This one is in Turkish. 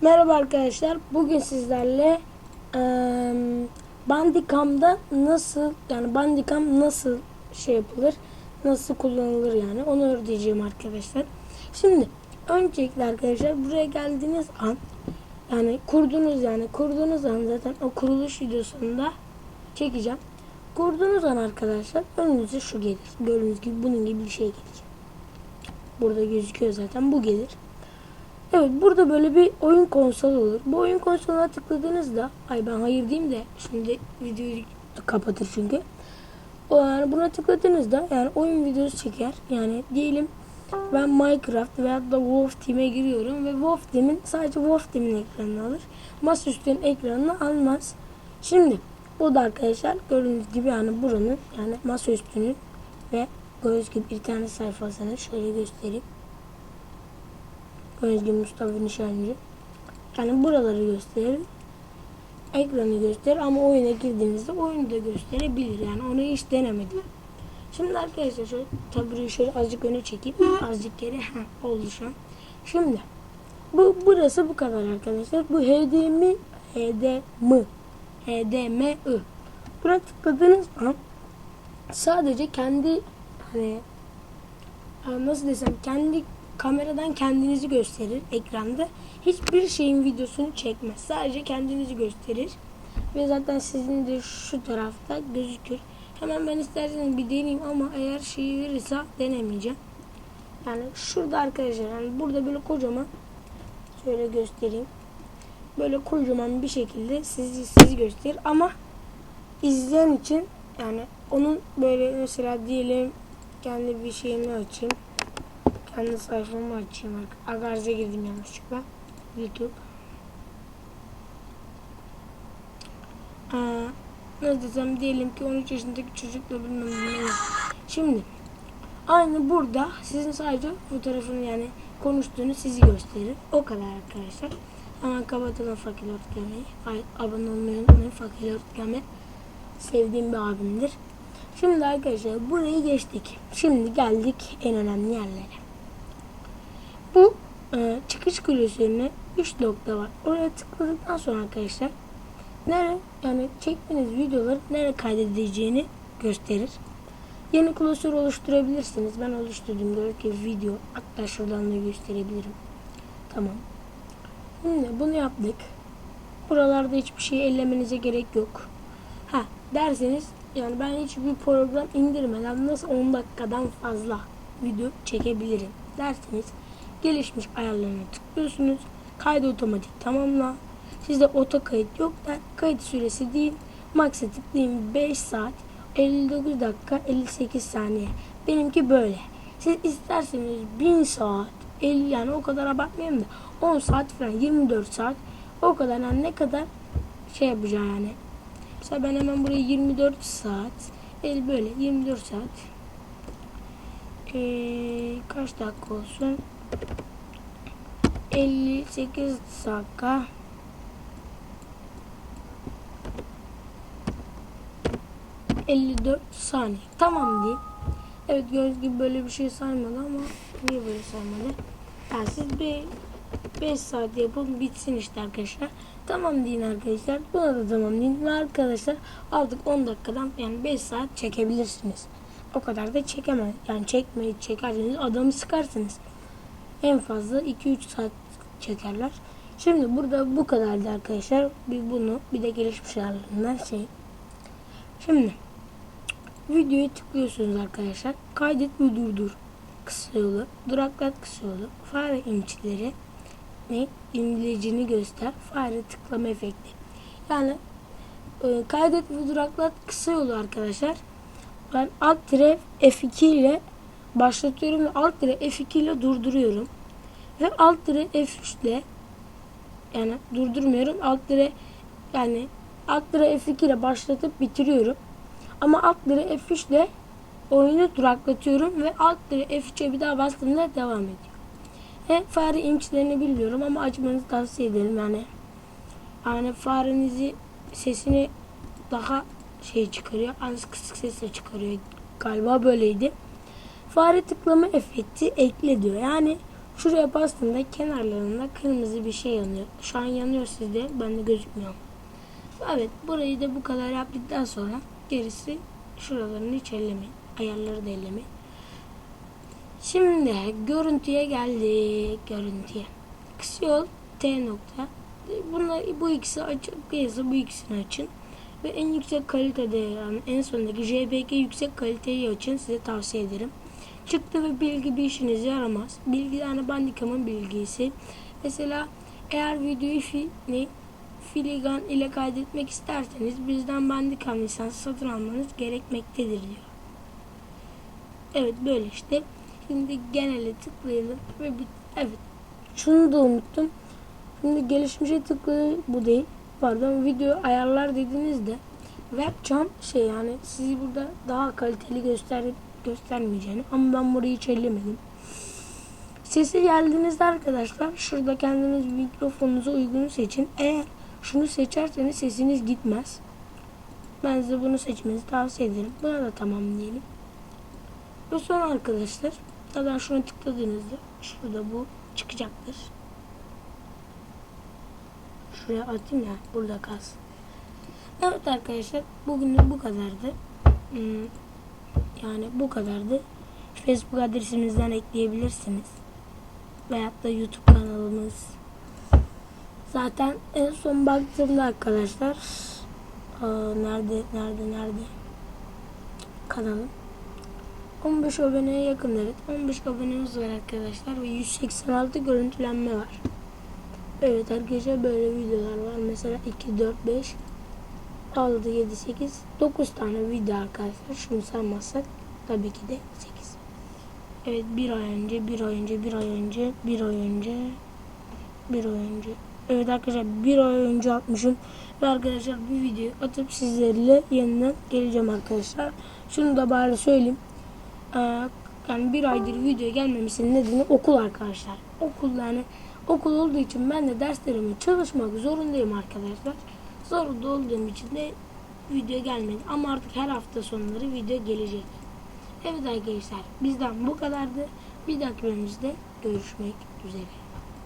Merhaba arkadaşlar. Bugün sizlerle eee Bandicam'da nasıl yani Bandicam nasıl şey yapılır, nasıl kullanılır yani onu öğreteceğim arkadaşlar. Şimdi öncelikle arkadaşlar buraya geldiğiniz an yani kurduğunuz yani kurduğunuz an zaten o kuruluş videosunda çekeceğim. Kurduğunuz an arkadaşlar önünüze şu gelir. Gördüğünüz gibi bunun gibi bir şey gelecek. Burada gözüküyor zaten bu gelir. Evet burada böyle bir oyun konsolu olur. Bu oyun konsoluna tıkladığınızda ay ben hayır diyeyim de şimdi videoyu kapatır çünkü. Yani buna tıkladığınızda yani oyun videosu çeker. Yani diyelim ben Minecraft veya da Wolf Team'e giriyorum ve Wolf Team'in sadece Wolf Team'in ekranını alır. Masaüstünün ekranını almaz. Şimdi bu da arkadaşlar gördüğünüz gibi yani buranın yani masaüstünün ve gördüğünüz gibi internet sayfasını şöyle göstereyim. Özgür Mustafa Nişancı. Yani buraları gösterir. Ekranı gösterir ama oyuna girdiğinizde oyunu da gösterebilir. Yani onu hiç denemedim. Şimdi arkadaşlar şöyle taburayı şöyle azıcık öne çekeyim. Azıcık geri Heh, oldu şu an. Şimdi bu burası bu kadar arkadaşlar. Bu HDMI HDMI HDMI Buna tıkladığınız an sadece kendi hani nasıl desem kendi kameradan kendinizi gösterir ekranda. Hiçbir şeyin videosunu çekmez. Sadece kendinizi gösterir. Ve zaten sizin de şu tarafta gözükür. Hemen ben isterseniz bir deneyeyim ama eğer şeyi verirse denemeyeceğim. Yani şurada arkadaşlar yani burada böyle kocaman şöyle göstereyim. Böyle kocaman bir şekilde sizi sizi gösterir ama izleyen için yani onun böyle mesela diyelim kendi bir şeyimi açayım. Kendi sayfamı açayım. Agarze girdim yanlışlıkla. YouTube. Aa, ne desem diyelim ki 13 yaşındaki çocukla bilmem ne. Şimdi aynı burada sizin sadece fotoğrafını yani konuştuğunu sizi gösterir. O kadar arkadaşlar. Hemen kapatalım Fakir Örtgen'i. Abone olmayı unutmayın. Fakir Örtgen'i sevdiğim bir abimdir. Şimdi arkadaşlar burayı geçtik. Şimdi geldik en önemli yerlere. Bu e, çıkış klasörüne 3 nokta var. Oraya tıkladıktan sonra arkadaşlar nere yani çektiğiniz videoları nereye kaydedeceğini gösterir. Yeni klasör oluşturabilirsiniz. Ben oluşturdum. Gibi video. Hatta şuradan da gösterebilirim. Tamam. Şimdi bunu yaptık. Buralarda hiçbir şey ellemenize gerek yok. Ha derseniz yani ben hiçbir program indirmeden nasıl 10 dakikadan fazla video çekebilirim derseniz gelişmiş ayarlarına tıklıyorsunuz. Kaydı otomatik tamamla. Sizde oto kayıt yok da kayıt süresi değil. Max'a tıklayın 5 saat 59 dakika 58 saniye. Benimki böyle. Siz isterseniz 1000 saat 50 yani o kadar abartmayayım da 10 saat falan 24 saat o kadar yani ne kadar şey yapacağım yani. Mesela ben hemen buraya 24 saat el böyle 24 saat ee, kaç dakika olsun 58 dakika ...54 saniye. Tamam diyeyim. Evet gördüğünüz gibi böyle bir şey saymadı ama... ...niye böyle saymadı? Yani siz bir 5 saat yapın bitsin işte arkadaşlar. Tamam deyin arkadaşlar. Buna da tamam deyin. Ve arkadaşlar artık 10 dakikadan yani 5 saat çekebilirsiniz. O kadar da çekemez. Yani çekmeyi çekerseniz adamı sıkarsınız. En fazla 2-3 saat çekerler. Şimdi burada bu kadardı arkadaşlar. Bir bunu bir de gelişmiş ayarlarından şey. Şimdi videoyu tıklıyorsunuz arkadaşlar. Kaydet ve durdur kısa yolu, duraklat kısa yolu, fare inçleri ne İngilizceni göster, fare tıklama efekti. Yani e, kaydet ve duraklat kısa yolu arkadaşlar. Ben alt tire F2 ile başlatıyorum ve alt tire F2 ile durduruyorum. Ve alt tire F3 ile yani durdurmuyorum. Alt tire yani alt tire F2 ile başlatıp bitiriyorum. Ama alt tire F3 ile oyunu duraklatıyorum ve alt tire F3'e bir daha bastığımda devam ediyor. Ve fare inçlerini bilmiyorum ama açmanızı tavsiye ederim yani. Yani farenizi sesini daha şey çıkarıyor. Az kısık sesle çıkarıyor. Galiba böyleydi. Fare tıklama efekti ekle diyor. Yani Şuraya bastığında kenarlarında kırmızı bir şey yanıyor. Şu an yanıyor sizde. Bende gözükmüyor. Evet burayı da bu kadar yaptıktan sonra gerisi şuralarını hiç ellemeyin. Ayarları da ellemeyin. Şimdi görüntüye geldik. Görüntüye. Kısa yol T nokta. Bunlar bu ikisi açık değilse bu ikisini açın. Ve en yüksek kalitede yani en sondaki JPG yüksek kaliteyi açın size tavsiye ederim. Çıktı ve bilgi bir işinize yaramaz. Bilgi yani Bandicam'ın bilgisi. Mesela eğer videoyu fi, ne, Filigan ile kaydetmek isterseniz bizden Bandicam lisansı satın almanız gerekmektedir diyor. Evet böyle işte. Şimdi genele tıklayalım ve bir, evet şunu da unuttum. Şimdi gelişmişe tıklayın bu değil. Pardon video ayarlar dediğinizde webcam şey yani sizi burada daha kaliteli göster göstermeyeceğini ama ben burayı hiç ellemedim. Sesi geldiğinizde arkadaşlar şurada kendiniz mikrofonunuza uygun seçin. Eğer şunu seçerseniz sesiniz gitmez. Ben size bunu seçmenizi tavsiye ederim. Buna da tamam diyelim. Ve sonra arkadaşlar zaten şuna tıkladığınızda şurada bu çıkacaktır. Şuraya atayım ya burada kalsın. Evet arkadaşlar bugünlük bu kadardı. Hmm, Yani bu kadardı. Facebook adresimizden ekleyebilirsiniz. Veyahut da YouTube kanalımız. Zaten en son baktığımda arkadaşlar aa, nerede nerede nerede kanalım 15 aboneye yakın evet 15 abonemiz var arkadaşlar ve 186 görüntülenme var. Evet arkadaşlar böyle videolar var. Mesela 2, 4, 5, 6, 7, 8, 9 tane video arkadaşlar. Şunu saymazsak tabii ki de 8. Evet bir ay önce, bir ay önce, bir ay önce, bir ay önce, bir ay önce. Evet arkadaşlar bir ay önce atmışım. Ve arkadaşlar bu videoyu atıp sizlerle yeniden geleceğim arkadaşlar. Şunu da bari söyleyeyim. Ee, yani bir aydır video gelmemesinin nedeni okul arkadaşlar. Okul yani okul olduğu için ben de derslerimi çalışmak zorundayım arkadaşlar. Zorunda olduğum için de video gelmedi. Ama artık her hafta sonları video gelecek. Evet arkadaşlar bizden bu kadardı. Bir dahaki görüşmek üzere.